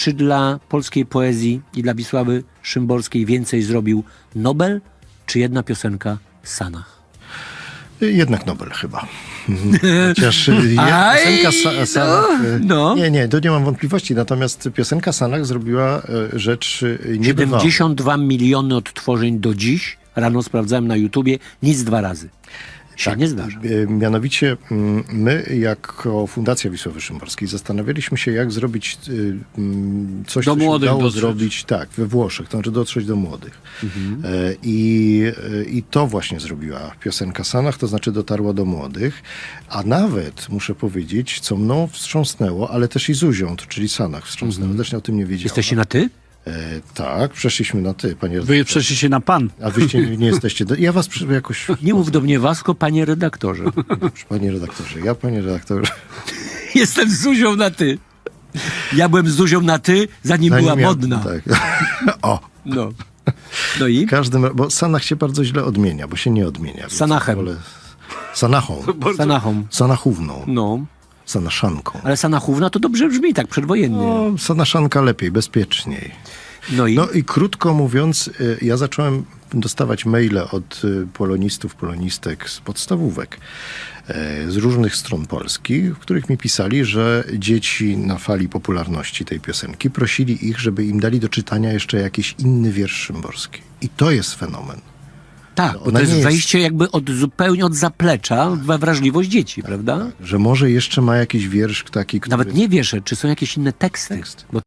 czy dla polskiej poezji i dla Wisławy Szymborskiej więcej zrobił Nobel, czy jedna piosenka Sanach? Jednak Nobel chyba. Chociaż piosenka Sa- Sanach... y, no. Nie, nie, to nie mam wątpliwości. Natomiast piosenka Sanach zrobiła y, rzecz y, niebywałą. 72 miliony odtworzeń do dziś. Rano sprawdzałem na YouTubie. Nic dwa razy. Się nie zdarza. E, Mianowicie mm, my jako Fundacja Wisławy Szymborskiej zastanawialiśmy się, jak zrobić y, mm, coś, Do co się młodych udało dotrzeć. zrobić tak, we Włoszech, to znaczy dotrzeć do młodych. Mhm. E, I, e, I to właśnie zrobiła piosenka Sanach, to znaczy dotarła do młodych, a nawet, muszę powiedzieć, co mną wstrząsnęło, ale też i Zuzią, czyli Sanach wstrząsnęło, też o tym nie wiedziałem. Jesteście na ty? E, tak, przeszliśmy na ty, panie Wy przeszliście na pan. A wyście nie, nie jesteście. Do... Ja was przy- jakoś. Nie mów do mnie Wasko, panie redaktorze. Panie redaktorze, ja panie redaktorze. Jestem z Zuzią na ty. Ja byłem z Zuzią na ty, zanim była Zanim ja- modna. Tak. O, No. no i? w każdym ra- bo Sanach się bardzo źle odmienia, bo się nie odmienia. więc Sanachem. wolę- Sanachą. Sanachą. Sanachówną. No. Sanaszanką. Ale Sanachówna to dobrze brzmi, tak przedwojennie. No, Sanaszanka lepiej, bezpieczniej. No i? No i krótko mówiąc, y, ja zacząłem dostawać maile od y, polonistów, polonistek z podstawówek e, z różnych stron Polski, w których mi pisali, że dzieci na fali popularności tej piosenki prosili ich, żeby im dali do czytania jeszcze jakiś inny wiersz szymborski. I to jest fenomen. Tak, bo ona to jest jest- wejście jakby od, zupełnie od zaplecza we wrażliwość dzieci, prawda? Że może jeszcze ma jakiś wiersz taki, który... Nawet nie wierzę, czy są jakieś inne teksty. Tekst. Bo